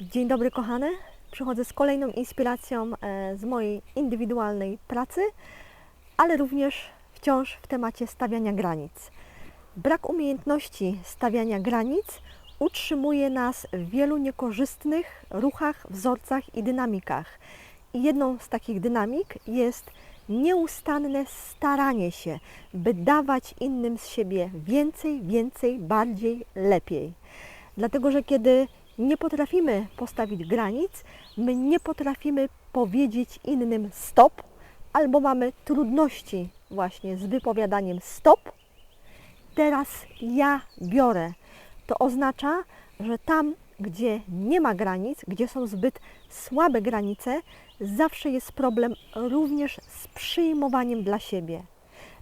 Dzień dobry kochane. Przychodzę z kolejną inspiracją e, z mojej indywidualnej pracy, ale również wciąż w temacie stawiania granic. Brak umiejętności stawiania granic utrzymuje nas w wielu niekorzystnych ruchach, wzorcach i dynamikach. I jedną z takich dynamik jest nieustanne staranie się, by dawać innym z siebie więcej, więcej, bardziej, lepiej. Dlatego, że kiedy nie potrafimy postawić granic, my nie potrafimy powiedzieć innym stop, albo mamy trudności właśnie z wypowiadaniem stop. Teraz ja biorę. To oznacza, że tam, gdzie nie ma granic, gdzie są zbyt słabe granice, zawsze jest problem również z przyjmowaniem dla siebie.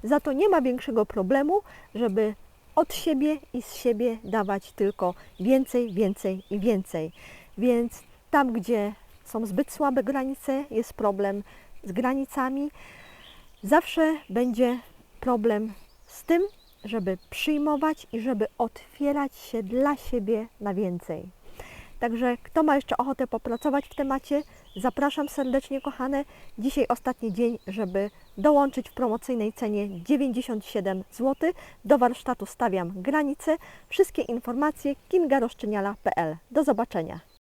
Za to nie ma większego problemu, żeby od siebie i z siebie dawać tylko więcej, więcej i więcej. Więc tam, gdzie są zbyt słabe granice, jest problem z granicami. Zawsze będzie problem z tym, żeby przyjmować i żeby otwierać się dla siebie na więcej. Także kto ma jeszcze ochotę popracować w temacie, zapraszam serdecznie kochane. Dzisiaj ostatni dzień, żeby dołączyć w promocyjnej cenie 97 zł. Do warsztatu stawiam granice. Wszystkie informacje kingaroszczyniala.pl. Do zobaczenia.